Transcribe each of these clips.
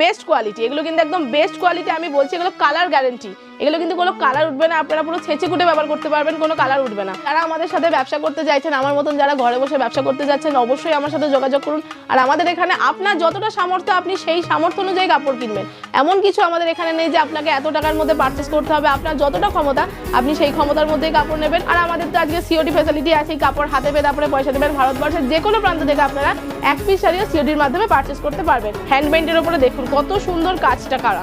Best quality এগুলো কিন্তু একদম বেস্ট কোয়ালিটি আমি বলছি এগুলো কালার গ্যারেন্টি এগুলো কিন্তু কোনো কালার উঠবে না, আপনারা পুরো ছেঁচে কুটে ব্যবহার করতে পারবেন, কোনো কালার উঠবে না। যারা আমাদের সাথে ব্যবসা করতে চাইছেন, আমার মতন যারা ঘরে বসে ব্যবসা করতে যাচ্ছেন, অবশ্যই আমার সাথে যোগাযোগ করুন। আর আমাদের এখানে আপনার যতটা সামর্থ্য, আপনি সেই সামর্থ্য অনুযায়ী কাপড় কিনবেন। এমন কিছু আমাদের এখানে নেই যে আপনাকে এত টাকার মধ্যে পারচেস করতে হবে। আপনার যতটা ক্ষমতা, আপনি সেই ক্ষমতার মধ্যেই কাপড় নেবেন। আর আমাদের তো আজকে সিওটি ফ্যাসিলিটি আছে কাপড় হাতে পেয়ে তারপরে পয়সা দেবেন। ভারতবর্ষের যে কোনো প্রান্ত থেকে আপনারা এক পিস শাড়িও সিওটির মাধ্যমে পারচেস করতে পারবেন। হ্যান্ডমেন্টের উপরে দেখুন কত সুন্দর কাজটা করা।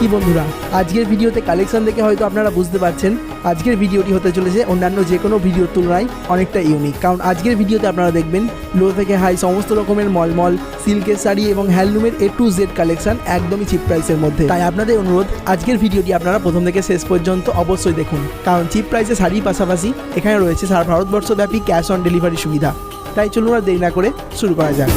কি বন্ধুরা? আজকের ভিডিওতে কালেকশন দেখে হয়তো আপনারা বুঝতে পারছেন, আজকের ভিডিওটি হতে চলেছে অন্যান্য যে কোনো ভিডিওর তুলনায় অনেকটা ইউনিক কারণ আজকের ভিডিওতে আপনারা দেখবেন লো থেকে হাই সমস্ত রকমের মলমল সিল্কের শাড়ি এবং হ্যান্ডলুমের এ টু জেড কালেকশন একদমই চিপ প্রাইসের মধ্যে। তাই আপনাদের অনুরোধ, আজকের ভিডিওটি আপনারা প্রথম থেকে শেষ পর্যন্ত অবশ্যই দেখুন। কারণ চিপ প্রাইসে শাড়ির পাশাপাশি এখানে রয়েছে সারা ভারতবর্ষব্যাপী ক্যাশ অন ডেলিভারি সুবিধা। তাই চলুন আর দেরি না করে শুরু করা যাক।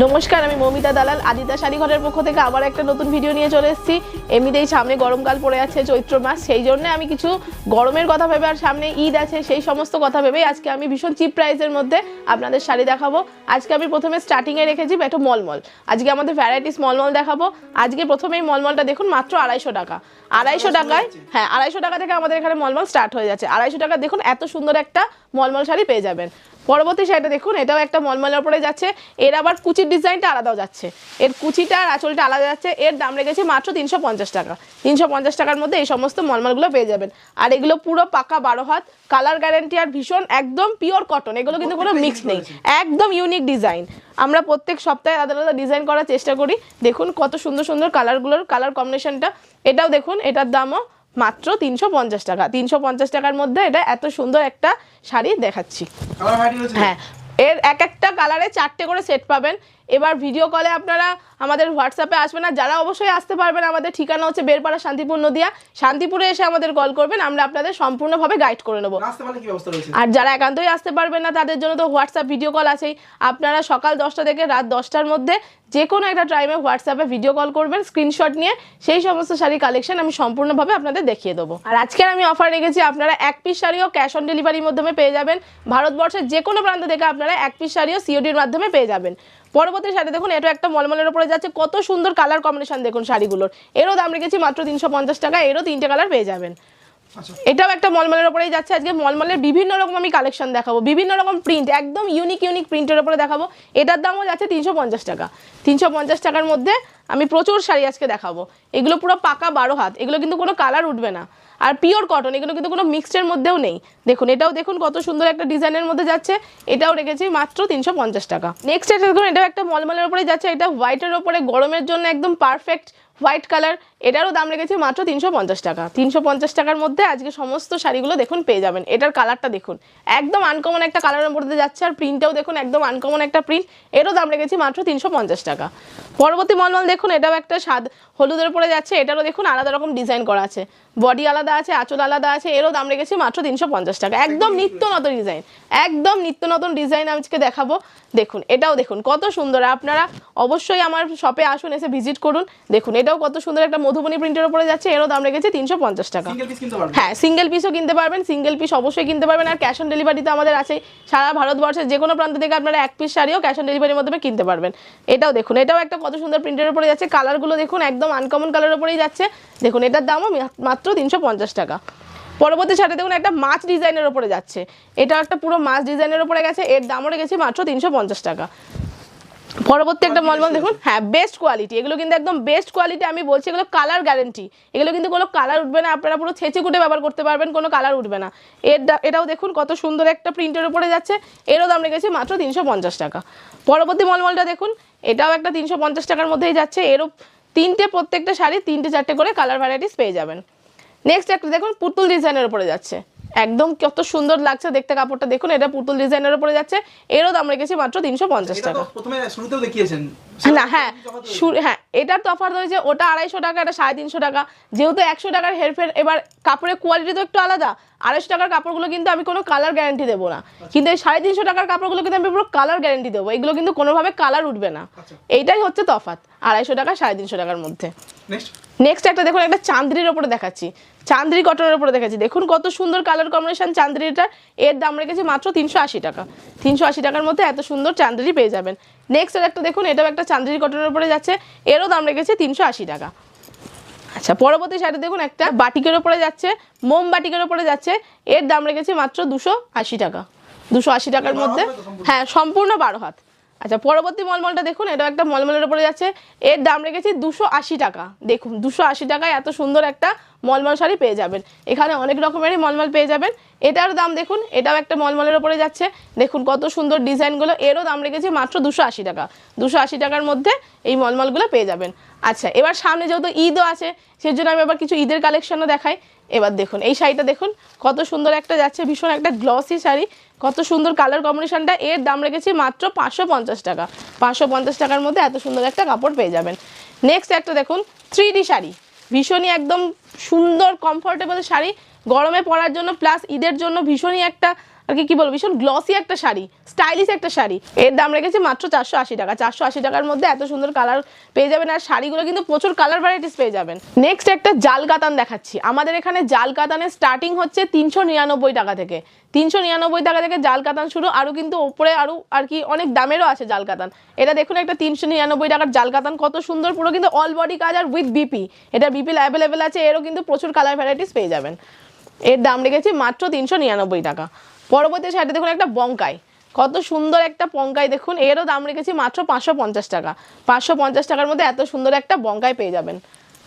নমস্কার আমি মমিতা দালাল। আদিতা শাড়ি ঘরের পক্ষ থেকে আবার একটা নতুন ভিডিও নিয়ে চলে এসেছি। এমনিতেই সামনে গরমকাল পড়ে আছে চৈত্র মাস সেই জন্য আমি কিছু গরমের কথা ভেবে আর সামনে ঈদ আছে সেই সমস্ত কথা ভেবেই আজকে আমি ভীষণ চিপ প্রাইসের মধ্যে আপনাদের শাড়ি দেখাবো। আজকে আমি প্রথমে স্টার্টিংয়ে রেখেছি একটা মলমল। আজকে আমাদের ভ্যারাইটিস মলমল দেখাবো। আজকে প্রথমে এই মলমলটা দেখুন মাত্র আড়াইশো টাকা। আড়াইশো টাকায় হ্যাঁ আড়াইশো টাকা থেকে আমাদের এখানে মলমল স্টার্ট হয়ে যাচ্ছে। আড়াইশো টাকা দেখুন এত সুন্দর একটা মলমল শাড়ি পেয়ে যাবেন। পরবর্তী শাড়িটা দেখুন, এটাও একটা মলমলের উপরে যাচ্ছে। এর আবার কুচির ডিজাইনটা আলাদাও যাচ্ছে। এর কুচিটা আর আঁচলটা আলাদা যাচ্ছে। এর দাম রেখেছি মাত্র তিনশো পঞ্চাশ টাকা। তিনশো পঞ্চাশ টাকার মধ্যে এই সমস্ত মলমলগুলো পেয়ে যাবেন। আর এগুলো পুরো পাকা বারো হাত, কালার গ্যারেন্টি আর ভীষণ, একদম পিওর কটন এগুলো কিন্তু কোনো মিক্স নেই। একদম ইউনিক ডিজাইন আমরা প্রত্যেক সপ্তাহে আলাদা আলাদা ডিজাইন করার চেষ্টা করি। দেখুন কত সুন্দর সুন্দর কালারগুলোর কালার কম্বিনেশনটা এটাও দেখুন, এটার দামও মাত্র তিনশো পঞ্চাশ টাকা। তিনশো পঞ্চাশ টাকার মধ্যে এটা এত সুন্দর একটা শাড়ি দেখাচ্ছি। হ্যাঁ। এর এক একটা কালারে চারটে করে সেট পাবেন। এবার ভিডিও কলে আপনারা আমাদের হোয়াটসঅ্যাপে আসবেন। আর যারা অবশ্যই আসতে পারবেন আমাদের ঠিকানা হচ্ছে বেরপাড়া শান্তিপুর নদিয়া। শান্তিপুরে এসে আমাদের কল করবেন আমরা আপনাদের সম্পূর্ণভাবে গাইড করে নেব। আর যারা একান্তই আসতে পারবেন না তাদের জন্য তো হোয়াটসঅ্যাপ ভিডিও কল আছেই। আপনারা সকাল দশটা থেকে রাত দশটার মধ্যে যে কোনো একটা টাইমে হোয়াটসঅ্যাপে ভিডিও কল করবেন স্ক্রিনশট নিয়ে। সেই সমস্ত শাড়ি কালেকশন আমি সম্পূর্ণভাবে আপনাদের দেখিয়ে দেবো। আর আজকের আমি অফার রেখেছি আপনারা এক পিস শাড়িও ক্যাশ অন ডেলিভারির মাধ্যমে পেয়ে যাবেন। ভারতবর্ষের যে কোনো প্রান্ত থেকে আপনারা এক পিস শাড়িও সিওডির মাধ্যমে পেয়ে যাবেন। পরবর্তী শাড়ি দেখুন এটা একটা মলমলের উপরে যাচ্ছে। কত সুন্দর কালার কম্বিনেশন দেখুন শাড়িগুলোর। এরও দাম রেখেছি মাত্র তিনশো পঞ্চাশ টাকা এরও তিনটে কালার পেয়ে যাবেন। আচ্ছা। এটাও একটা মলমলের উপরেই যাচ্ছে। আজকে মলমলের বিভিন্ন রকম আমি কালেকশন দেখাবো। বিভিন্ন রকম প্রিন্ট একদম ইউনিক ইউনিক প্রিন্টের উপরে দেখাবো। এটার দামও যাচ্ছে তিনশো পঞ্চাশ টাকা। তিনশো পঞ্চাশ টাকার মধ্যে আমি প্রচুর শাড়ি আজকে দেখাবো। এগুলো পুরো পাকা বারো হাত। এগুলো কিন্তু কোনো কালার উঠবে না। আর পিওর কটন এগুলো কিন্তু কোনো মিক্সডের মধ্যেও নেই। দেখুন, এটাও দেখুন কত সুন্দর একটা ডিজাইনের মধ্যে যাচ্ছে। এটাও রেখেছি মাত্র তিনশো পঞ্চাশ টাকা। নেক্সট এটা দেখুন, এটাও একটা মলমলের উপরে যাচ্ছে। এটা হোয়াইটের উপরে, গরমের জন্য একদম পারফেক্ট হোয়াইট কালার এটারও দাম রেখেছি মাত্র তিনশো পঞ্চাশ টাকা। তিনশো পঞ্চাশ টাকার মধ্যে আজকে সমস্ত শাড়িগুলো দেখুন পেয়ে যাবেন। এটার কালারটা দেখুন। একদম আনকমন একটা কালারের মধ্যে যাচ্ছে আর প্রিন্টটাও দেখুন, একদম আনকমন একটা প্রিন্ট এরও দাম রেখেছি মাত্র তিনশো পঞ্চাশ টাকা। পরবর্তী মলমল দেখুন, এটাও একটা স্বাদ। হলুদের উপরে যাচ্ছে, এটারও দেখুন আলাদা রকম ডিজাইন করা আছে। বডি আলাদা আছে, আঁচল আলাদা আছে, এরও দাম রেখেছি মাত্র তিনশো পঞ্চাশ টাকা। একদম নিত্য নতুন ডিজাইন একদম নিত্য নতুন ডিজাইন আজকে দেখাবো। দেখুন, এটাও দেখুন, কত সুন্দর। আপনারা অবশ্যই আমার শপে আসুন, এসে ভিজিট করুন। দেখুন, এটাও কত সুন্দর একটা মধুবনী প্রিন্টের উপরে যাচ্ছে এরও দাম রেখেছি তিনশো পঞ্চাশ টাকা। হ্যাঁ সিঙ্গেল পিসও কিনতে পারবেন সিঙ্গেল পিস অবশ্যই কিনতে পারবেন আর ক্যাশ অন ডেলিভারি তো আমাদের আছেই সারা ভারতবর্ষের যে কোনো প্রান্ত থেকে আপনারা এক পিস শাড়িও ক্যাশ অন ডেলিভারির মাধ্যমে কিনতে পারবেন। এটাও দেখুন এটাও একটা কত সুন্দর প্রিন্টের উপরে যাচ্ছে কালারগুলো দেখুন একদম আনকমন কালারের উপরেই যাচ্ছে। দেখুন এটার দামও মাত্র তিনশো পঞ্চাশ টাকা। পরবর্তী শাড়ি দেখুন একটা মাছ ডিজাইনের উপরে যাচ্ছে। এটা একটা পুরো মাছ ডিজাইনের উপরে গেছে এর দামও রেখেছি মাত্র তিনশো পঞ্চাশ টাকা। পরবর্তী একটা মলমল দেখুন। হ্যাঁ বেস্ট কোয়ালিটি এগুলো কিন্তু একদম বেস্ট কোয়ালিটি আমি বলছি এগুলো কালার গ্যারেন্টি এগুলো কিন্তু কোনো কালার উঠবে না আপনারা পুরো ছেঁচে কুটে ব্যবহার করতে পারবেন কোনো কালার উঠবে না। এর এটাও দেখুন কত সুন্দর একটা প্রিন্টের উপরে যাচ্ছে। এরও দাম রেখেছি মাত্র তিনশো পঞ্চাশ টাকা। পরবর্তী মলমলটা দেখুন এটাও একটা তিনশো পঞ্চাশ টাকার মধ্যেই যাচ্ছে। এরও তিনটে প্রত্যেকটা শাড়ি তিনটে চারটে করে কালার ভ্যারাইটিস পেয়ে যাবেন। নেক্সট একটা দেখুন পুতুল ডিজাইনের উপরে যাচ্ছে। একদম কত সুন্দর লাগছে দেখতে কাপড়টা। দেখুন এটা পুতুল ডিজাইনের উপরে যাচ্ছে। এরও দাম রেখেছি মাত্র তিনশো পঞ্চাশ টাকা। প্রথমে শুরুতেও দেখিয়েছেন। না হ্যাঁ হ্যাঁ এটার তফাৎ হয়েছে ওটা আড়াইশো টাকা এটা সাড়ে তিনশো টাকা। যেহেতু একশো টাকার হেরফের এবার কাপড়ের কোয়ালিটি তো একটু আলাদা। আড়াইশো টাকার কাপড়গুলো কিন্তু আমি কোনো কালার গ্যারান্টি দেবো না। কিন্তু এই সাড়ে তিনশো টাকার কাপড়গুলো কিন্তু আমি পুরো কালার গ্যারান্টি দেবো। এগুলো কিন্তু কোনোভাবে কালার উঠবে না। আচ্ছা। এইটাই হচ্ছে তফাৎ আড়াইশো টাকা সাড়ে তিনশো টাকার মধ্যে। নেক্সট একটা দেখুন একটা চাঁদনির ওপরে দেখাচ্ছি। চান্দ্রি কটনের উপরে দেখেছি। দেখুন কত সুন্দর কালার কম্বিনেশন চান্দ্রিটার। এর দাম রেখেছি মাত্র তিনশো আশি টাকা। তিনশো আশি টাকার মধ্যে এত সুন্দর চান্দ্রি পেয়ে যাবেন। নেক্সট একটা দেখুন এটাও একটা চান্দ্রি কটনের উপরে যাচ্ছে। এরও দাম রেখেছি তিনশো আশি টাকা। আচ্ছা পরবর্তী সাইডে দেখুন একটা বাটিকের ওপরে যাচ্ছে মোম বাটিকের ওপরে যাচ্ছে। এর দাম রেখেছি মাত্র দুশো আশি টাকা। দুশো আশি টাকার মধ্যে হ্যাঁ সম্পূর্ণ বারো হাত। আচ্ছা পরবর্তী মলমলটা দেখুন এটা একটা মলমলের ওপরে যাচ্ছে। এর দাম রেখেছি দুশো আশি টাকা। দেখুন দুশো আশি টাকায় এত সুন্দর একটা মলমল শাড়ি পেয়ে যাবেন। এখানে অনেক রকমেরই মলমল পেয়ে যাবেন। এটার দাম দেখুন, এটাও একটা মলমলের ওপরে যাচ্ছে। দেখুন কত সুন্দর ডিজাইনগুলো, এরও দাম রেখেছি মাত্র দুশো আশি টাকা। দুশো আশি টাকার মধ্যে এই মলমলগুলো পেয়ে যাবেন। আচ্ছা এবার সামনে যেহেতু ঈদও আছে সেই জন্য আমি আবার কিছু ঈদের কালেকশনও দেখাই। এবার দেখুন, এই শাড়িটা দেখুন, কত সুন্দর একটা যাচ্ছে, ভীষণ একটা গ্লসি শাড়ি, কত সুন্দর কালার কম্বিনেশনটা এর দাম রেখেছি মাত্র পাঁচশো পঞ্চাশ টাকা। পাঁচশো পঞ্চাশ টাকার মধ্যে এত সুন্দর একটা কাপড় পেয়ে যাবেন। নেক্সট একটা দেখুন থ্রি শাড়ি। ভীষণই একদম সুন্দর কমফোর্টেবল শাড়ি। গরমে পরার জন্য প্লাস ঈদের জন্য ভীষণই একটা আর কি কি বলব? ভীষণ গ্লসি একটা শাড়ি স্টাইলিশ একটা শাড়ি। এর দাম রেখেছি মাত্র চারশো আশি টাকা। চারশো আশি টাকার মধ্যে এত সুন্দর কালার পেয়ে যাবেন আর শাড়িগুলো কিন্তু প্রচুর কালার ভ্যারাইটিস পেয়ে যাবেন। নেক্সট একটা জাল কাতান দেখাচ্ছি। আমাদের এখানে জাল কাতানের স্টার্টিং হচ্ছে তিনশো নিরানব্বই টাকা থেকে। তিনশো নিরানব্বই টাকা থেকে জাল কাতান শুরু আরও কিন্তু ওপরে আরও আর কি অনেক দামেরও আছে জাল কাতান এটা দেখুন একটা তিনশো নিরানব্বই টাকার জাল কাতান কত সুন্দর পুরো কিন্তু অল বডি কাজ আর উইথ বিপি এটা বিপি অ্যাভেলেবেল আছে, এরও কিন্তু প্রচুর কালার ভ্যারাইটিস পেয়ে যাবেন। এর দাম রেখেছি মাত্র তিনশো নিরানব্বই টাকা। পরবর্তী সাইডে দেখুন, একটা বঙ্কাই। কত সুন্দর একটা পঙ্কায় দেখুন। এরও দাম রেখেছি মাত্র পাঁচশো পঞ্চাশ টাকা। পাঁচশো পঞ্চাশ টাকার মধ্যে এত সুন্দর একটা বঙ্কাই পেয়ে যাবেন।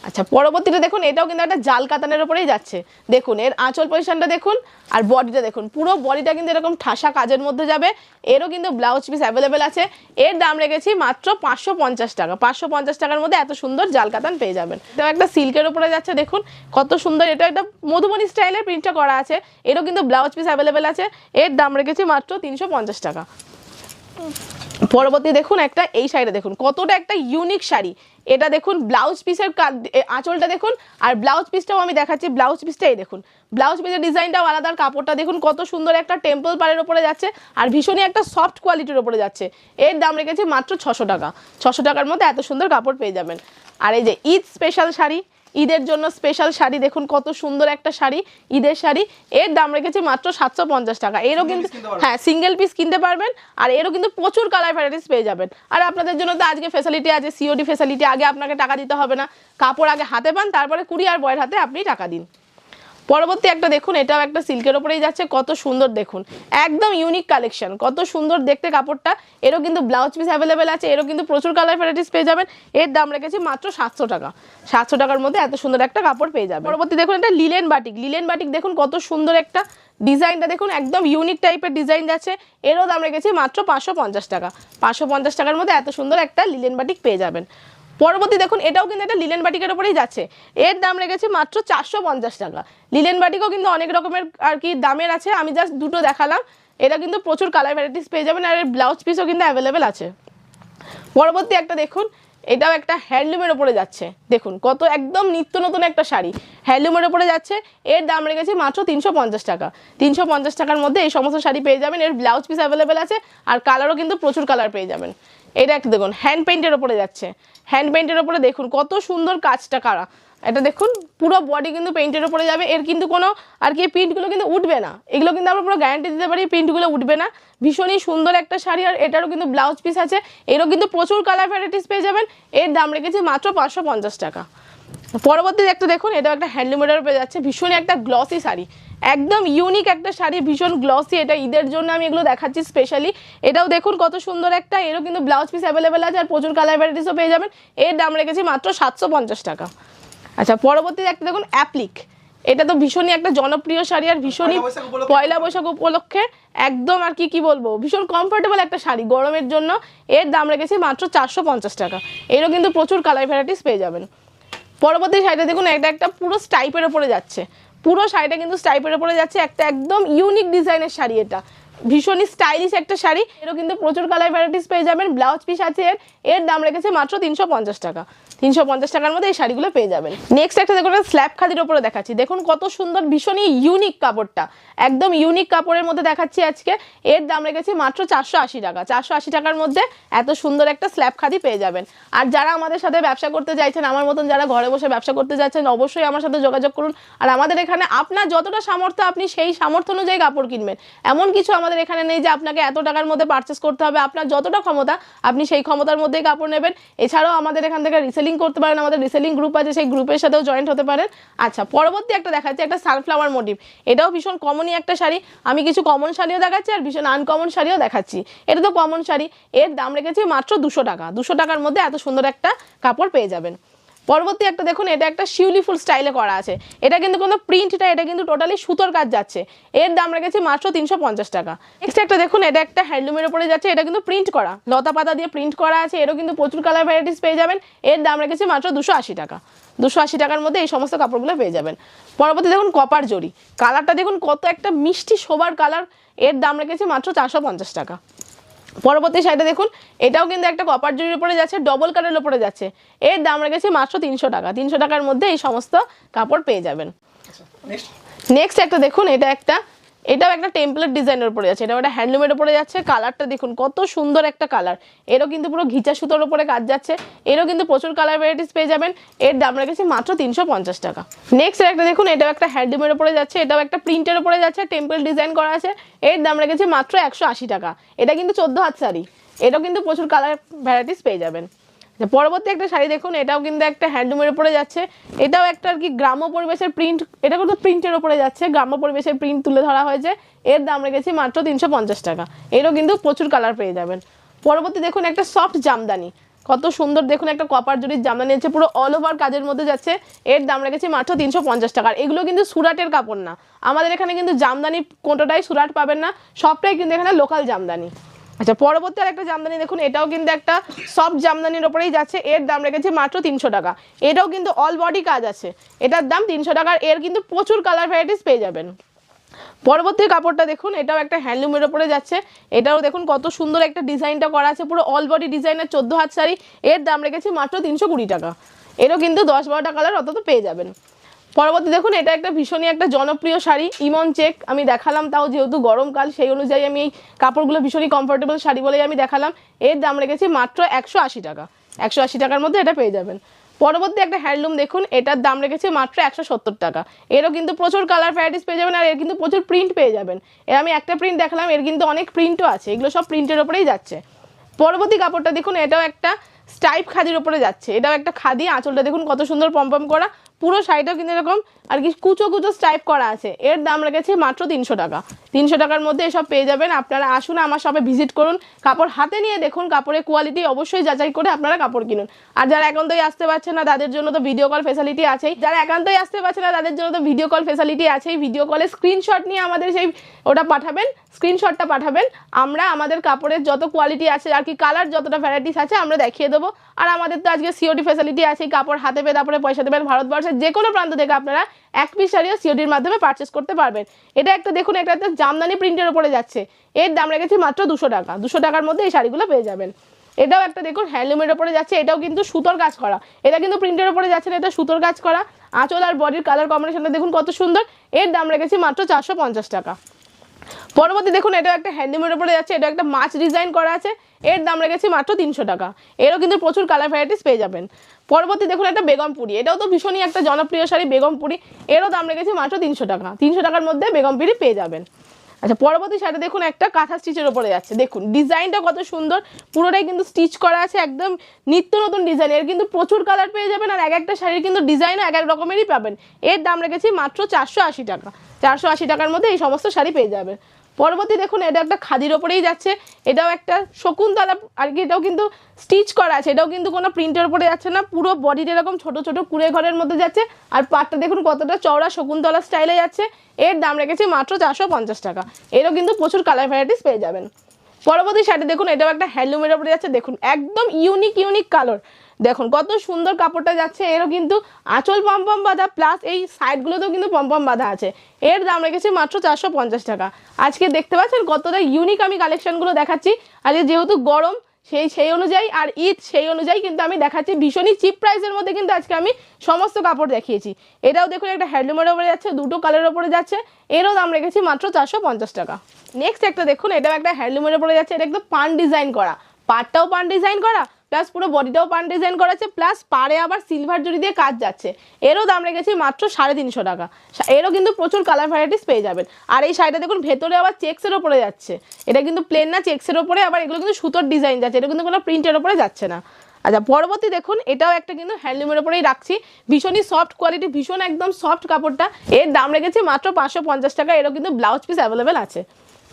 আচ্ছা পরবর্তীটা দেখুন, এটাও কিন্তু একটা জাল কাতানের উপরেই যাচ্ছে। দেখুন, এর আঁচল পজিশনটা দেখুন, আর বডিটা দেখুন, পুরো বডিটা কিন্তু এরকম ঠাসা কাজের মধ্যে যাবে। এরও কিন্তু ব্লাউজ পিস অ্যাভেলেবেল আছে। এর দাম রেখেছি মাত্র পাঁচশো পঞ্চাশ টাকা। পাঁচশো পঞ্চাশ টাকার মধ্যে এত সুন্দর জাল কাতান পেয়ে যাবেন। এটাও একটা সিল্কের উপরে যাচ্ছে, দেখুন, কত সুন্দর। এটা একটা মধুবনী স্টাইলের প্রিন্টটা করা আছে। এরও কিন্তু ব্লাউজ পিস অ্যাভেলেবেল আছে। এর দাম রেখেছি মাত্র তিনশো পঞ্চাশ টাকা। পরবর্তী দেখুন একটা, এই শাড়িটা দেখুন, কতটা একটা ইউনিক শাড়ি। এটা দেখুন ব্লাউজ পিসের আঁচলটা দেখুন, আর ব্লাউজ পিসটাও আমি দেখাচ্ছি ব্লাউজ পিসটাই দেখুন। ব্লাউজ পিসের ডিজাইনটাও আলাদা কাপড়টা দেখুন কত সুন্দর একটা টেম্পল পাড়ের ওপরে যাচ্ছে, আর ভীষণই একটা সফট কোয়ালিটির ওপরে যাচ্ছে। এর দাম রেখেছে মাত্র ছশো টাকা। ছশো টাকার মধ্যে এত সুন্দর কাপড় পেয়ে যাবেন। আর এই যে ঈদ স্পেশাল শাড়ি ঈদের জন্য স্পেশাল শাড়ি দেখুন কত সুন্দর একটা শাড়ি ঈদের শাড়ি। এর দাম রেখেছে মাত্র সাতশো পঞ্চাশ টাকা। এরও কিন্তু হ্যাঁ সিঙ্গেল পিস কিনতে পারবেন আর এরও কিন্তু প্রচুর কালার ভ্যারাইটিস পেয়ে যাবেন। আর আপনাদের জন্য তো আজকে ফেসিলিটি আছে সিওডি ফেসিলিটি আগে আপনাকে টাকা দিতে হবে না। কাপড় আগে হাতে পান তারপরে কুরিয়ার বয়ের হাতে আপনি টাকা দিন। পরবর্তী একটা দেখুন, এটাও একটা সিল্কের ওপরেই যাচ্ছে, কত সুন্দর দেখুন। একদম ইউনিক কালেকশন কত সুন্দর দেখতে কাপড়টা। এরও কিন্তু ব্লাউজ পিস অ্যাভেলেবেল আছে, এরও কিন্তু প্রচুর কালার ভ্যারাইটিস পেয়ে যাবেন। এর দাম রেখেছি মাত্র সাতশো টাকা। সাতশো টাকার মধ্যে এত সুন্দর একটা কাপড় পেয়ে যাবেন। পরবর্তী দেখুন, এটা লিলেন বাটিক লিলেন বাটিক দেখুন, কত সুন্দর একটা ডিজাইনটা দেখুন, একদম ইউনিক টাইপের ডিজাইন যাচ্ছে। এরও দাম রেখেছি মাত্র পাঁচশো পঞ্চাশ টাকা। পাঁচশো পঞ্চাশ টাকার মধ্যে এত সুন্দর একটা লিলেন বাটিক পেয়ে যাবেন। পরবর্তী দেখুন, এটাও কিন্তু একটা লিলেন বাটিকের উপরেই যাচ্ছে। এর দাম রেখেছি মাত্র চারশো পঞ্চাশ টাকা। লিলেন বাটিকও কিন্তু অনেক রকমের আর কি দামের আছে, আমি জাস্ট দুটো দেখালাম। এটা কিন্তু প্রচুর কালার ভ্যারাইটিস পেয়ে যাবেন, আর এর ব্লাউজ পিসও কিন্তু অ্যাভেলেবেল আছে। পরবর্তী একটা দেখুন, এটাও একটা হ্যান্ডলুমের ওপরে যাচ্ছে। দেখুন, কত একদম নিত্য নতুন একটা শাড়ি। হ্যান্ডলুমের ওপরে যাচ্ছে, এর দাম রেখেছে মাত্র তিনশো পঞ্চাশ টাকা। তিনশো পঞ্চাশ টাকার মধ্যে এই সমস্ত শাড়ি পেয়ে যাবেন, এর ব্লাউজ পিস অ্যাভেলেবেল আছে, আর কালারও কিন্তু প্রচুর কালার পেয়ে যাবেন। এটা একটা দেখুন হ্যান্ড পেন্টের ওপরে যাচ্ছে। হ্যান্ড পেন্টের ওপরে দেখুন কত সুন্দর কাজটা কারা। এটা দেখুন, পুরো বডি কিন্তু পেন্টের ওপরে যাবে, এর কিন্তু কোনো আর কি প্রিন্টগুলো কিন্তু উঠবে না। এগুলো কিন্তু আমরা পুরো গ্যারান্টি দিতে পারি প্রিন্টগুলো উঠবে না। ভীষণই সুন্দর একটা শাড়ি, আর এটারও কিন্তু ব্লাউজ পিস আছে। এরও কিন্তু প্রচুর কালার ভ্যারাইটিস পেয়ে যাবেন। এর দাম রেখেছি মাত্র পাঁচশো পঞ্চাশ টাকা। পরবর্তীতে একটা দেখুন এটা একটা হ্যান্ডলুমের উপরে যাচ্ছে। ভীষণই একটা গ্লসি শাড়ি। একদম ইউনিক একটা শাড়ি ভীষণ গ্লসি এটা ঈদের জন্য আমি এগুলো দেখাচ্ছি স্পেশালি এটাও দেখুন কত সুন্দর একটা এরও কিন্তু ব্লাউজ পিস অ্যাভেলেবেল আছে আর প্রচুর কালার ভ্যারাইটিসও পেয়ে যাবেন। এর দাম রেখেছি মাত্র সাতশো পঞ্চাশ টাকা। আচ্ছা পরবর্তীতে একটা দেখুন অ্যাপ্লিক এটা তো ভীষণই একটা জনপ্রিয় শাড়ি আর ভীষণই পয়লা বৈশাখ উপলক্ষে। পয়লা বৈশাখ উপলক্ষে একদম আর কি কি বলব? ভীষণ কমফোর্টেবল একটা শাড়ি গরমের জন্য। এর দাম রেখেছি মাত্র চারশো পঞ্চাশ টাকা। এরও কিন্তু প্রচুর কালার ভ্যারাইটিস পেয়ে যাবেন। পরবর্তী শাড়িটা দেখুন, এটা একটা পুরো স্টাইপের ওপরে যাচ্ছে। পুরো শাড়িটা কিন্তু স্টাইপের ওপরে যাচ্ছে, একটা একদম ইউনিক ডিজাইনের শাড়ি এটা। ভীষণই স্টাইলিশ একটা শাড়ি। এরও কিন্তু প্রচুর কালার ভ্যারাইটিস পেয়ে যাবেন। ব্লাউজ পিস আছে এর। এর দাম রেখেছে মাত্র তিনশো পঞ্চাশ টাকা। তিনশো পঞ্চাশ টাকার মধ্যে এই শাড়িগুলো পেয়ে যাবেন। নেক্সট একটা দেখুন স্ল্যাব খাদির ওপরে দেখাচ্ছি। দেখুন কত সুন্দর, ভীষণই ইউনিক কাপড়টা। একদম ইউনিক কাপড়ের মধ্যে দেখাচ্ছি আজকে। এর দাম রেখেছি মাত্র চারশো আশি টাকা। চারশো আশি টাকার মধ্যে এত সুন্দর একটা স্ল্যাব খাদি পেয়ে যাবেন। আর যারা আমাদের সাথে ব্যবসা করতে চাইছেন, আমার মতন যারা ঘরে বসে ব্যবসা করতে যাচ্ছেন অবশ্যই আমার সাথে যোগাযোগ করুন। আর আমাদের এখানে আপনার যতটা সামর্থ্য আপনি সেই সামর্থ্য অনুযায়ী কাপড় কিনবেন। এমন কিছু আমাদের এখানে নেই যে আপনাকে এত টাকার মধ্যে পারচেস করতে হবে। আপনার যতটা ক্ষমতা, আপনি সেই ক্ষমতার মধ্যেই কাপড় নেবেন। এছাড়াও আমাদের এখান থেকে রিসেলিং করতে পারেন। আমাদের রিসেলিং গ্রুপ আছে, সেই গ্রুপের সাথেও জয়েন্ট হতে পারেন। আচ্ছা পরবর্তী একটা দেখাচ্ছি, একটা সানফ্লাওয়ার মোটিভ এটাও ভীষণ কমনই একটা শাড়ি। আমি কিছু কমন শাড়িও দেখাচ্ছি আর ভীষণ আনকমন শাড়িও দেখাচ্ছি। এটা তো কমন শাড়ি। এর দাম রেখেছি মাত্র দুশো টাকা। দুশো টাকার মধ্যে এত সুন্দর একটা কাপড় পেয়ে যাবেন। পরবর্তী একটা দেখুন, এটা একটা শিউলি ফুল স্টাইলে করা আছে। এটা কিন্তু কোনো প্রিন্টটা এটা কিন্তু টোটালি সুতোর কাজ যাচ্ছে। এর দাম রেখেছে মাত্র তিনশো পঞ্চাশ টাকা। নেক্সট একটা দেখুন, এটা একটা হ্যান্ডলুমের উপরে যাচ্ছে, এটা কিন্তু প্রিন্ট করা। লতা পাতা দিয়ে প্রিন্ট করা আছে, এরও কিন্তু প্রচুর কালার ভ্যারাইটিস পেয়ে যাবেন। এর দাম রেখেছে মাত্র দুশো আশি টাকা। দুশো আশি টাকার মধ্যে এই সমস্ত কাপড়গুলো পেয়ে যাবেন। পরবর্তী দেখুন কপার জরি কালারটা দেখুন, কত একটা মিষ্টি শোবার কালারের দাম রেখেছে মাত্র চারশো পঞ্চাশ টাকা। পরবর্তী সাইডে দেখুন এটাও কিন্তু একটা কপার জুড়ির উপরে যাচ্ছে ডবল কালের উপরে যাচ্ছে। এর দাম রেখেছে মাত্র তিনশো টাকা। তিনশো টাকার মধ্যে এই সমস্ত কাপড় পেয়ে যাবেন। নেক্সট একটা দেখুন এটা একটা এটাও একটা টেম্পলেট ডিজাইনের উপরে যাচ্ছে। এটাও একটা হ্যান্ডলুমের উপরে যাচ্ছে। কালারটা দেখুন, কত সুন্দর একটা কালার এরও কিন্তু পুরো ঘিচা সুতোর উপরে কাজ যাচ্ছে। এরও কিন্তু প্রচুর কালার ভ্যারাইটিস পেয়ে যাবেন। এর দাম রেখেছে মাত্র তিনশো পঞ্চাশ টাকা। নেক্সট একটা দেখুন, এটাও একটা হ্যান্ডলুমের উপরে যাচ্ছে। এটাও একটা প্রিন্টের উপরে যাচ্ছে। টেম্পল ডিজাইন করা আছে। এর দাম রেখেছে মাত্র একশো আশি টাকা। এটা কিন্তু চোদ্দ হাত শাড়ি। এটাও কিন্তু প্রচুর কালার ভ্যারাইটিস পেয়ে যাবেন। পরবর্তী একটা শাড়ি দেখুন, এটাও কিন্তু একটা হ্যান্ডলুমের উপরে যাচ্ছে। এটাও একটা আর কি গ্রাম্য পরিবেশের প্রিন্ট এটা কিন্তু প্রিন্টের উপরে যাচ্ছে, গ্রাম্য পরিবেশের প্রিন্ট তুলে ধরা হয়েছে। এর দাম রেখেছি মাত্র তিনশো পঞ্চাশ টাকা। এরও কিন্তু প্রচুর কালার পেয়ে যাবেন। পরবর্তী দেখুন একটা সফট জামদানি। কত সুন্দর দেখুন একটা কপার জরির জামদানি আছে, পুরো অল ওভার কাজের মধ্যে যাচ্ছে। এর দাম রেখেছি মাত্র তিনশো পঞ্চাশ টাকা। এগুলো কিন্তু সুরাটের কাপড় না। আমাদের এখানে কিন্তু জামদানি কোনোটাই সুরাট পাবেন না। সবটাই কিন্তু এখানে লোকাল জামদানি। আচ্ছা পরবর্তী আর একটা জামদানি দেখুন, এটাও কিন্তু একটা সব জামদানির ওপরেই যাচ্ছে, এর দাম রেখেছে মাত্র তিনশো টাকা। এটাও কিন্তু অল বডি কাজ আছে, এটার দাম তিনশো টাকার এর কিন্তু প্রচুর কালার ভ্যারাইটিস পেয়ে যাবেন। পরবর্তী কাপড়টা দেখুন, এটাও একটা হ্যান্ডলুমের ওপরে যাচ্ছে, এটাও দেখুন কত সুন্দর একটা ডিজাইনটা করা আছে, পুরো অল বডি ডিজাইনের চোদ্দ হাত শাড়ি, এর দাম রেখেছে মাত্র তিনশো কুড়ি টাকা। এরও কিন্তু দশ বারোটা কালার অত পেয়ে যাবেন। পরবর্তী দেখুন, এটা একটা ভীষণই একটা জনপ্রিয় শাড়ি, ইমন চেক, আমি দেখালাম তাও যেহেতু গরমকাল সেই অনুযায়ী আমি এই কাপড়গুলো ভীষণই কমফোর্টেবল শাড়ি বলেই আমি দেখালাম। এর দাম রেখেছি মাত্র একশো আশি টাকা। একশো আশি টাকার মধ্যে এটা পেয়ে যাবেন। পরবর্তী একটা হ্যান্ডলুম দেখুন, এটার দাম রেখেছে মাত্র একশো সত্তর টাকা। এরও কিন্তু প্রচুর কালার ভ্যারাইটিস পেয়ে যাবেন আর এর কিন্তু প্রচুর প্রিন্ট পেয়ে যাবেন। এর আমি একটা প্রিন্ট দেখালাম, এর কিন্তু অনেক প্রিন্টও আছে, এগুলো সব প্রিন্টের ওপরেই যাচ্ছে। পরবর্তী কাপড়টা দেখুন, এটাও একটা স্টাইপ খাদির ওপরে যাচ্ছে। এটাও একটা খাদি, আঁচলটা দেখুন কত সুন্দর পম্পম করা। পুরো শাড়িটাও কিন্তু এরকম আর কি কুচো কুচো স্টাইপ করা আছে। এর দাম রেখেছে মাত্র তিনশো টাকা। তিনশো টাকার মধ্যে এসব পেয়ে যাবেন। আপনারা আসুন আমার শপে ভিজিট করুন। কাপড় হাতে নিয়ে দেখুন, কাপড়ের কোয়ালিটি অবশ্যই যাচাই করে আপনারা কাপড় কিনুন। আর যারা একান্তই আসতে পারছে না, তাদের জন্য তো ভিডিও কল ফেসিলিটি আছেই। যারা একান্তই আসতে পারছে না, তাদের জন্য তো ভিডিও কল ফেসিলিটি আছেই। ভিডিও কলে স্ক্রিনশট নিয়ে আমাদের সেই ওটা পাঠাবেন। স্ক্রিনশটটা পাঠাবেন। আমরা আমাদের কাপড়ের যত কোয়ালিটি আছে, আর কি কালার যতটা ভ্যারাইটিস আছে, আমরা দেখিয়ে দেবো। আর আমাদের তো আজকে সিওডি ফেসিলিটি আছে কাপড় হাতে পেয়ে তারপরে পয়সা দেবেন ভারতবর্ষের যে কোনো প্রান্ত থেকে আপনারা এক পিস শাড়িও সিওডির মাধ্যমে পারচেস করতে পারবেন। এটা একটা দেখুন, এটা একটা জামদানি প্রিন্টের ওপরে যাচ্ছে। এর দাম রেখেছি মাত্র দুশো টাকা। দুশো টাকার মধ্যে এই শাড়িগুলো পেয়ে যাবেন। এটাও একটা দেখুন হ্যান্ডলুমের ওপরে যাচ্ছে, এটাও কিন্তু সুতোর কাজ করা। এটা কিন্তু প্রিন্টের ওপরে যাচ্ছে না, এটা সুতোর কাজ করা। আঁচল আর বডির কালার কম্বিনেশনটা দেখুন কত সুন্দর। এর দাম রেখেছি মাত্র চারশো পঞ্চাশ টাকা। পরবর্তী দেখুন, এটা একটা হ্যান্ডলুমের উপরে যাচ্ছে, এটা একটা মাছ ডিজাইন করা আছে, এর দাম রেখেছি মাত্র তিনশো টাকা। এরও কিন্তু প্রচুর কালার ভ্যারাইটিস পেয়ে যাবেন। পরবর্তী দেখুন, একটা বেগমপুরি এটাও তো ভীষণই একটা জনপ্রিয় শাড়ি বেগমপুরি এরও দাম রেখেছি মাত্র তিনশো টাকা। তিনশো টাকার মধ্যে বেগমপুরি পেয়ে যাবেন। আচ্ছা পরবর্তী শাড়ি দেখুন, একটা কাঁথা স্টিচের উপরে যাচ্ছে। দেখুন ডিজাইনটা কত সুন্দর। পুরোটাই কিন্তু স্টিচ করা আছে, একদম নিত্য নতুন ডিজাইন এর কিন্তু প্রচুর কালার পেয়ে যাবেন, আর এক একটা শাড়ির কিন্তু ডিজাইনও এক এক রকমেরই পাবেন। এর দাম রেখেছি মাত্র চারশো আশি টাকা। চারশো আশি টাকার মধ্যে এই সমস্ত শাড়ি পেয়ে যাবেন। পরবর্তী দেখুন, এটা একটা খাদির ওপরেই যাচ্ছে। এটাও একটা শকুন্তলা, আর কি এটাও কিন্তু স্টিচ করা আছে। এটাও কিন্তু কোনো প্রিন্টের ওপরে যাচ্ছে না, পুরো বডিটা এরকম ছোট ছোট কুড়ে ঘরের মধ্যে যাচ্ছে। আর পাটটা দেখুন, কতটা চওড়া শকুন্তলা স্টাইলে যাচ্ছে। এর দাম রেখেছে মাত্র চারশো পঞ্চাশ টাকা। এরও কিন্তু প্রচুর কালার ভ্যারাইটিস পেয়ে যাবেন। পরবর্তী শাড়ি দেখুন, এটাও একটা হ্যান্ডলুমের উপরে যাচ্ছে। দেখুন, একদম ইউনিক ইউনিক কালার দেখুন, কত সুন্দর কাপড়টা যাচ্ছে। এরও কিন্তু আঁচল পম্পম বাঁধা প্লাস এই সাইডগুলোতেও কিন্তু পম্পম বাঁধা আছে। এর দাম রেখেছি মাত্র চারশো পঞ্চাশ টাকা। আজকে দেখতে পাচ্ছেন কতটা ইউনিক আমি কালেকশনগুলো দেখাচ্ছি। আজকে যেহেতু গরম, সেই সেই অনুযায়ী আর ঈদ সেই অনুযায়ী কিন্তু আমি দেখাচ্ছি। ভীষণই চিপ প্রাইসের মধ্যে কিন্তু আজকে আমি সমস্ত কাপড় দেখিয়েছি। এটাও দেখুন, একটা হ্যান্ডলুমের ওপরে যাচ্ছে, দুটো কালারের ওপরে যাচ্ছে। এরও দাম রেখেছি মাত্র চারশো পঞ্চাশ টাকা। নেক্সট একটা দেখুন, এটাও একটা হ্যান্ডলুমের ওপরে যাচ্ছে। এটা একদম পান ডিজাইন করা। পাটটাও পান ডিজাইন করা প্লাস পুরো বডিটাও পান ডিজাইন করা আছে প্লাস পাড়ে আবার সিলভার জড়ি দিয়ে কাজ যাচ্ছে। এরও দাম রেখেছি মাত্র সাড়ে তিনশো টাকা। এরও কিন্তু প্রচুর কালার ভ্যারাইটিস পেয়ে যাবেন। আর এই শাড়িটা দেখুন, ভেতরে আবার চেক্সের ওপরে যাচ্ছে। এটা কিন্তু প্লেন না চেক্সের ওপরে, আবার এগুলো কিন্তু সুতোর ডিজাইন যাচ্ছে। এটা কিন্তু কোনো প্রিন্টের ওপরে যাচ্ছে না। আচ্ছা পরবর্তী দেখুন, এটাও একটা কিন্তু হ্যান্ডলুমের ওপরেই রাখছি। ভীষণই সফট কোয়ালিটি ভীষণ একদম সফট কাপড়টা। এর দাম রেখেছি মাত্র পাঁচশো পঞ্চাশ টাকা। এরও কিন্তু ব্লাউজ পিস অ্যাভেলেবেল আছে।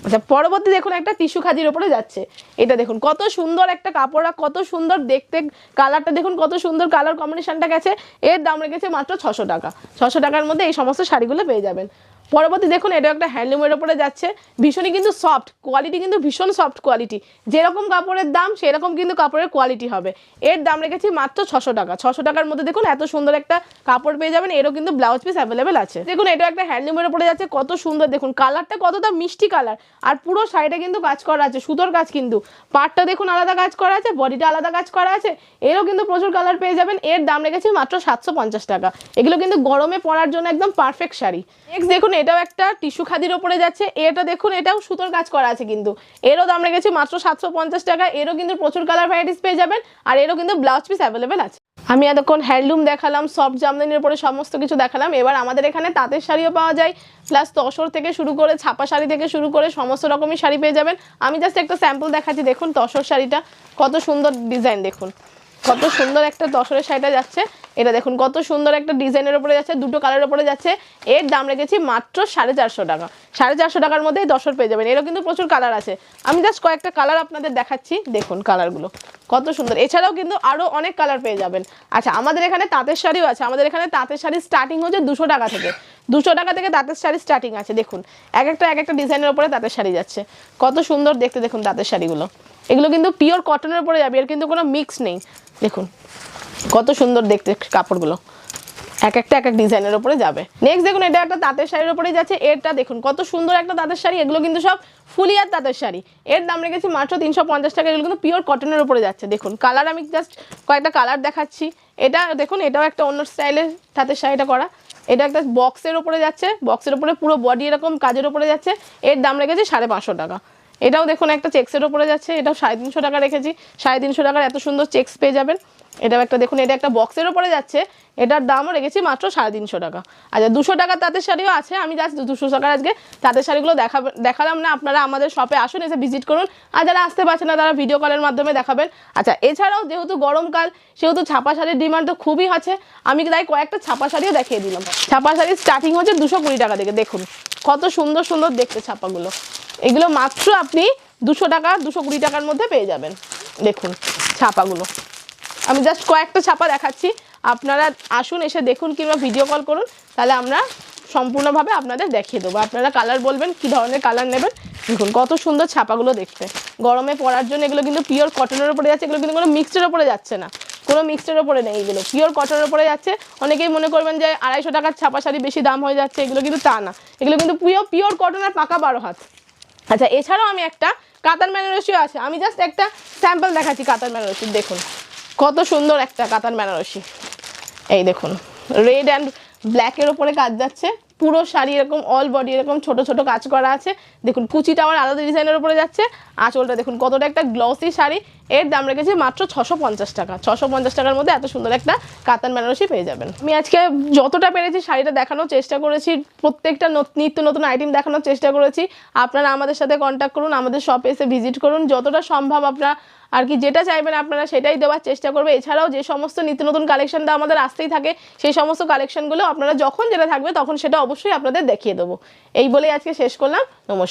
আচ্ছা পরবর্তী দেখুন একটা টিস্যু খাদির ওপরে যাচ্ছে। এটা দেখুন, কত সুন্দর একটা কাপড় কত সুন্দর দেখতে কালারটা দেখুন কত সুন্দর কালার কম্বিনেশনটা গেছে। এর দাম রেখেছে মাত্র ছশো টাকা। ছশো টাকার মধ্যে এই সমস্ত শাড়িগুলো পেয়ে যাবেন। পরবর্তী দেখুন এটা একটা হ্যান্ডলুমের ওপরে যাচ্ছে। ভীষণই কিন্তু সফট কোয়ালিটি কিন্তু ভীষণ সফট কোয়ালিটি যেরকম কাপড়ের দাম, সেরকম কিন্তু কাপড়ের কোয়ালিটি হবে। এর দাম রেখেছি মাত্র ছশো টাকা। ছশো টাকার মধ্যে দেখুন, এত সুন্দর একটা কাপড় পেয়ে যাবেন, এরও কিন্তু ব্লাউজ পিস অ্যাভেলেবেল আছে। দেখুন এটা একটা হ্যান্ডলুমের ওপরে যাচ্ছে, কত সুন্দর দেখুন কালারটা কতটা মিষ্টি কালার আর পুরো শাড়িটা কিন্তু কাজ করা আছে, সুতোর কাজ কিন্তু। পাটটা দেখুন, আলাদা কাজ করা আছে বডিটা আলাদা কাজ করা আছে, এরও কিন্তু প্রচুর কালার পেয়ে যাবেন। এর দাম রেখেছি মাত্র সাতশো পঞ্চাশ টাকা। এগুলো কিন্তু গরমে পরার জন্য একদম পারফেক্ট শাড়ি। নেক্সট দেখুন এটাও একটা টিস্যু খাদির ওপরে যাচ্ছে। এটা দেখুন, এটাও সুতোর কাজ করা আছে কিন্তু। এরও দাম রেখেছি মাত্র সাতশো পঞ্চাশ টাকা। এরও কিন্তু প্রচুর কালার ভ্যারাইটিস পেয়ে যাবেন। আর এরও কিন্তু ব্লাউজ পিস অ্যাভেলেবেল আছে। আমি এতক্ষণ হ্যান্ডলুম দেখালাম সফট জামদানির উপরে সমস্ত কিছু দেখালাম। এবার আমাদের এখানে তাঁতের শাড়িও পাওয়া যায়। প্লাস তসর থেকে শুরু করে ছাপা শাড়ি থেকে শুরু করে সমস্ত রকমই শাড়ি পেয়ে যাবেন। আমি জাস্ট একটা স্যাম্পল দেখাচ্ছি। দেখুন তসর শাড়িটা, কত সুন্দর ডিজাইন দেখুন। কত সুন্দর একটা দশরের শাড়িটা যাচ্ছে। এটা দেখুন, কত সুন্দর একটা ডিজাইনের উপরে যাচ্ছে, দুটো কালারের উপরে যাচ্ছে। এর দাম রেখেছি মাত্র সাড়ে চারশো টাকা। সাড়ে চারশো টাকার মধ্যেই দশর পেয়ে যাবেন। এরও কিন্তু প্রচুর কালার আছে। আমি জাস্ট কয়েকটা কালার আপনাদের দেখাচ্ছি। দেখুন কালারগুলো, কত সুন্দর। এছাড়াও কিন্তু আরও অনেক কালার পেয়ে যাবেন। আচ্ছা আমাদের এখানে তাঁতের শাড়িও আছে। আমাদের এখানে তাঁতের শাড়ি স্টার্টিং হচ্ছে দুশো টাকা থেকে। দুশো টাকা থেকে তাঁতের শাড়ি স্টার্টিং আছে। দেখুন, এক একটা এক একটা ডিজাইনের উপরে তাঁতের শাড়ি যাচ্ছে। কত সুন্দর দেখতে দেখুন তাঁতের শাড়িগুলো। এগুলো কিন্তু পিওর কটনের উপরে যাবে। এর কিন্তু কোনো মিক্স নেই। দেখুন, কত সুন্দর দেখতে কাপড়গুলো। এক একটা, এক এক ডিজাইনের উপরে যাবে। নেক্সট দেখুন, এটা একটা তাঁতের শাড়ির উপরে যাচ্ছে। এরটা দেখুন, কত সুন্দর একটা তাঁতের শাড়ি। এগুলো কিন্তু সব ফুলিয়ার তাঁতের শাড়ি। এর দাম রেখেছি মাত্র তিনশো পঞ্চাশ টাকা। এগুলো কিন্তু পিওর কটনের উপরে যাচ্ছে। দেখুন কালার আমি জাস্ট কয়েকটা কালার দেখাচ্ছি। এটা দেখুন, এটাও একটা অন্য স্টাইলের তাঁতের শাড়িটা করা। এটা একটা বক্সের উপরে যাচ্ছে। বক্সের উপরে পুরো বডি এরকম কাজের উপরে যাচ্ছে। এর দাম রেখেছি সাড়ে পাঁচশো টাকা। এটাও দেখুন, একটা চেক্সের ওপরে যাচ্ছে, এটাও সাড়ে তিনশো টাকা রেখেছি। সাড়ে তিনশো টাকার এত সুন্দর চেক্স পেয়ে যাবেন। এটাও একটা দেখুন, এটা একটা বক্সের উপরে যাচ্ছে। এটার দামও রেখেছি মাত্র সাড়ে তিনশো টাকা। আচ্ছা দুশো টাকার তাঁতের শাড়িও আছে, আমি জাস্ট দুশো টাকার আজকে তাঁতের শাড়িগুলো দেখাবে দেখালাম না, আপনারা আমাদের শপে আসুন, এসে ভিজিট করুন। আর যারা আসতে পারছে না, তারা ভিডিও কলের মাধ্যমে দেখাবেন। আচ্ছা এছাড়াও যেহেতু গরমকাল সেহেতু ছাপা শাড়ির ডিমান্ড তো খুবই আছে। আমি তাই কয়েকটা ছাপা শাড়িও দেখিয়ে দিলাম। ছাপা শাড়ির স্টার্টিং হচ্ছে দুশো কুড়ি টাকা থেকে, দেখুন। কত সুন্দর সুন্দর দেখতে ছাপাগুলো। এগুলো মাত্র আপনি দুশো টাকা, দুশো কুড়ি টাকার মধ্যে পেয়ে যাবেন। দেখুন, ছাপাগুলো। আমি জাস্ট কয়েকটা ছাপা দেখাচ্ছি। আপনারা আসুন, এসে দেখুন কিংবা ভিডিও কল করুন, তাহলে আমরা সম্পূর্ণভাবে আপনাদের দেখিয়ে দেবো। আপনারা কালার বলবেন, কি ধরনের কালার নেবেন। দেখুন, কত সুন্দর ছাপাগুলো দেখতে। গরমে পরার জন্য এগুলো কিন্তু পিওর কটনের উপরে যাচ্ছে, এগুলো কিন্তু কোনো মিক্সডের উপরে যাচ্ছে না। কোনো মিক্সডের ওপরে নেই এগুলো। পিওর কটনের উপরে যাচ্ছে। অনেকেই মনে করবেন যে আড়াইশো টাকার ছাপা শাড়ি বেশি দাম হয়ে যাচ্ছে, এগুলো কিন্তু তা না। এগুলো কিন্তু পিওর পিওর কটনের পাকা বারো হাত। আচ্ছা এছাড়াও আমি একটা কাতার বেনারসিও আছে। আমি জাস্ট একটা স্যাম্পল দেখাচ্ছি কাতার বেনারসির দেখুন। কত সুন্দর একটা কাতান বেনারসি। এই দেখুন রেড অ্যান্ড ব্ল্যাকের ওপরে কাজ যাচ্ছে। পুরো শাড়ি এরকম অল বডি এরকম ছোট ছোট কাজ করা আছে। দেখুন, কুচিটা আমার আলাদা ডিজাইনের উপরে যাচ্ছে। আঁচলটা দেখুন, কতটা একটা গ্লসি শাড়ি। এর দাম রেখেছি মাত্র ছশো পঞ্চাশ টাকা। ছশো পঞ্চাশ টাকার মধ্যে এত সুন্দর একটা কাতান বেনারসি পেয়ে যাবেন। আমি আজকে যতটা পেরেছি শাড়িটা দেখানোর চেষ্টা করেছি, প্রত্যেকটা নত- নিত্য নতুন আইটেম দেখানোর চেষ্টা করেছি। আপনারা আমাদের সাথে কন্ট্যাক্ট করুন, আমাদের শপে এসে ভিজিট করুন। যতটা সম্ভব আপনারা আর কি যেটা চাইবেন আপনারা সেটাই দেওয়ার চেষ্টা করবে। এছাড়াও যে সমস্ত নিত্য নতুন কালেকশনটা আমাদের আসতেই থাকে, সেই সমস্ত কালেকশনগুলো আপনারা যখন যেটা থাকবে তখন সেটা অবশ্যই আপনাদের দেখিয়ে দেবো। এই বলেই আজকে শেষ করলাম। নমস্কার।